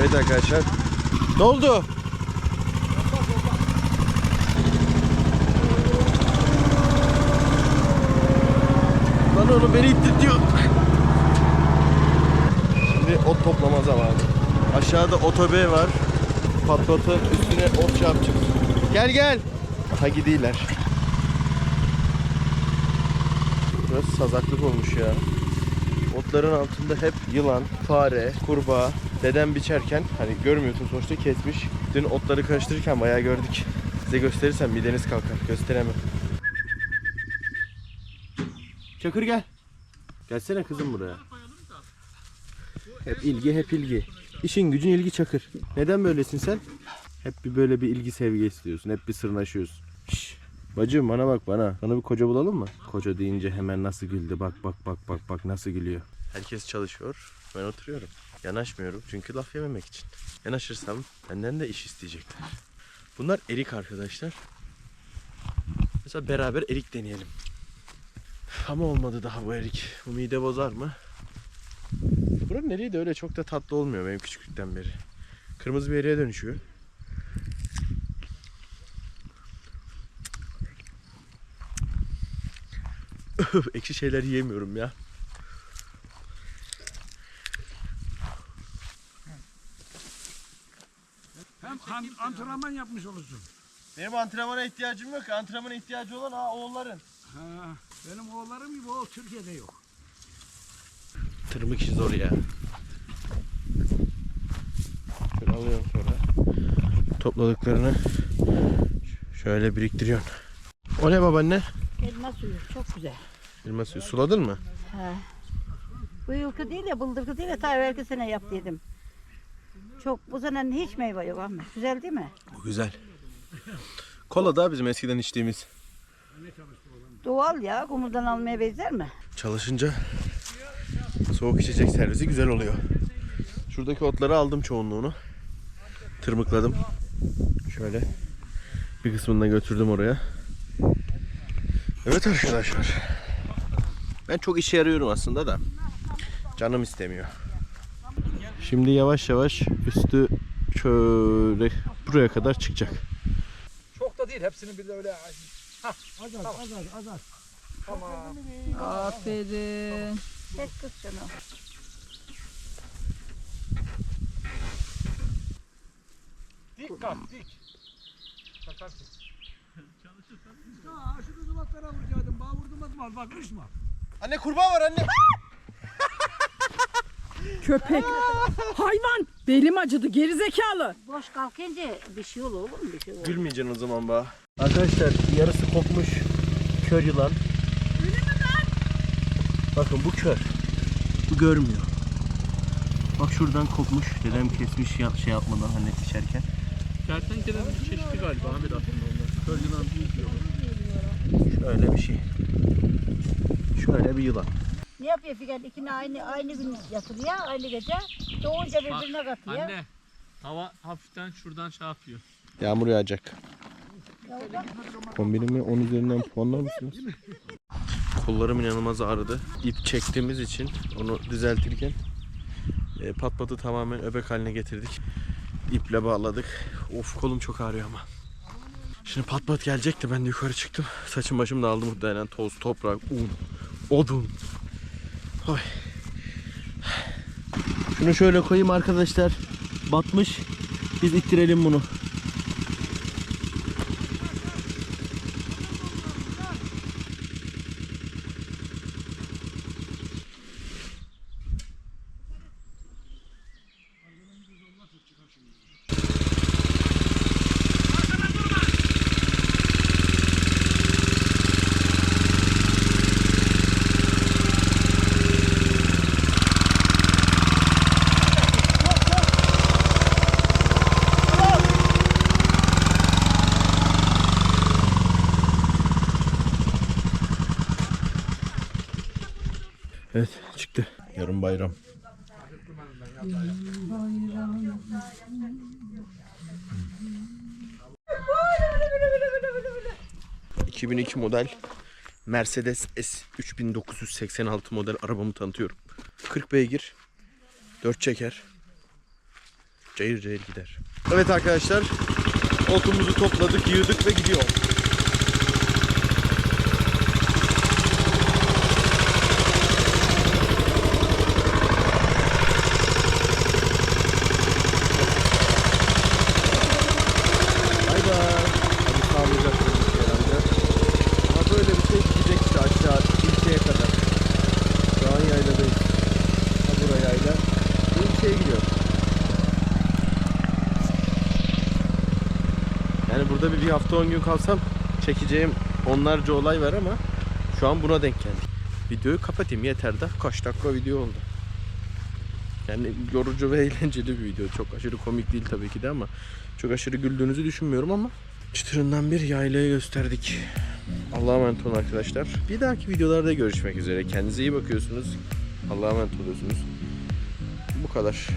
Evet arkadaşlar. Ne oldu? Lan onu beni ittirtiyor. Şimdi ot toplama zamanı. Aşağıda otobe var. Patlatın üstüne ot çarpacağız. Gel gel. Aha gidiyorlar. Burası sazaklık olmuş ya. Otların altında hep yılan, fare, kurbağa, dedem biçerken hani görmüyorsun sonuçta kesmiş. Dün otları karıştırırken bayağı gördük. Size gösterirsem mideniz kalkar. Gösteremem. Çakır gel. Gelsene kızım buraya. Hep ilgi hep ilgi. İşin gücün ilgi çakır. Neden böylesin sen? Hep bir böyle bir ilgi sevgi istiyorsun. Hep bir sırnaşıyorsun. Şş, bacım bana bak bana. Sana bir koca bulalım mı? Koca deyince hemen nasıl güldü. Bak bak bak bak bak nasıl gülüyor. Herkes çalışıyor. Ben oturuyorum. Yanaşmıyorum çünkü laf yememek için. Yanaşırsam benden de iş isteyecekler. Bunlar erik arkadaşlar. Mesela beraber erik deneyelim. Ama olmadı daha bu erik. Bu mide bozar mı? Buranın eriği de öyle çok da tatlı olmuyor benim küçüklükten beri. Kırmızı bir eriğe dönüşüyor. Ekşi şeyler yiyemiyorum ya. Hem an- antrenman yapmış olursun. Benim antrenmana ihtiyacım yok. Antrenmana ihtiyacı olan ha oğulların. Ha, benim oğullarım gibi o Türkiye'de yok. Tırmık işi zor ya. Şöyle alıyorum sonra. Topladıklarını şöyle biriktiriyorsun. O ne babaanne? Elma suyu çok güzel. Elma suyu suladın mı? He. Bu yılkı değil ya bıldırkı değil ya ta evvelki sene yaptıydım. Çok bu sene hiç meyve yok ama. Güzel değil mi? Bu güzel. Kola da bizim eskiden içtiğimiz. Doğal ya kumurdan almaya benzer mi? Çalışınca soğuk içecek servisi güzel oluyor. Şuradaki otları aldım çoğunluğunu. Tırmıkladım. Şöyle bir kısmını da götürdüm oraya. Evet arkadaşlar. Ben çok işe yarıyorum aslında da. Canım istemiyor. Şimdi yavaş yavaş üstü şöyle buraya kadar çıkacak. Çok da değil hepsini bir de öyle. Hah, az az az az az az. Tamam. Aferin. Tek kız şunu. Dik kalk dik. Bakarsın. Ha, şu kızılatlara vuracaktım. Bağ vurdum atma. Bak ışma. Anne kurbağa var anne. Köpek. Hayvan. Belim acıdı gerizekalı. Boş kalkınca bir şey olur oğlum bir şey olur. Gülmeyeceksin o zaman be. Arkadaşlar yarısı kopmuş kör yılan. Bakın bu kör. Bu görmüyor. Bak şuradan kopmuş. Dedem kesmiş ya, şey yapmadan hani pişerken. Kertenkelenin bir çeşidi galiba Ahmet aslında onlar. Kör yılan değil diyorlar. Şöyle bir şey. Şöyle bir yılan. Ne yapıyor Figen? İkini aynı aynı gün yatırıyor aynı gece. Doğunca birbirine katıyor. Anne hava hafiften şuradan şey yapıyor. Yağmur yağacak. Kombinimi 10 üzerinden puanlar mısınız? Kollarım inanılmaz ağrıdı. İp çektiğimiz için onu düzeltirken e, pat patı tamamen öbek haline getirdik. İple bağladık. Of kolum çok ağrıyor ama. Şimdi pat pat gelecekti ben de yukarı çıktım. Saçım başım dağıldı muhtemelen toz, toprak, un, odun. Oy. Şunu şöyle koyayım arkadaşlar. Batmış. Biz ittirelim bunu. Evet çıktı. Yarın bayram. ...2002 model Mercedes S 3986 model arabamı tanıtıyorum. 40 beygir, 4 çeker. Cayır cayır gider. Evet arkadaşlar. Otumuzu topladık, yığdık ve gidiyor. Bay bay. Hadi sağlayacak herhalde. Ama böyle bir şey gidecek işte aşağı ilçeye kadar. Şu an yayladayız. Ha buraya yayla. Bu ilçeye gidiyor. Yani burada bir, bir hafta 10 gün kalsam çekeceğim onlarca olay var ama şu an buna denk geldik. Videoyu kapatayım yeter de kaç dakika video oldu. Yani yorucu ve eğlenceli bir video. Çok aşırı komik değil tabii ki de ama çok aşırı güldüğünüzü düşünmüyorum ama çıtırından bir yaylayı gösterdik. Allah'a emanet olun arkadaşlar. Bir dahaki videolarda görüşmek üzere. Kendinize iyi bakıyorsunuz. Allah'a emanet oluyorsunuz. Bu kadar.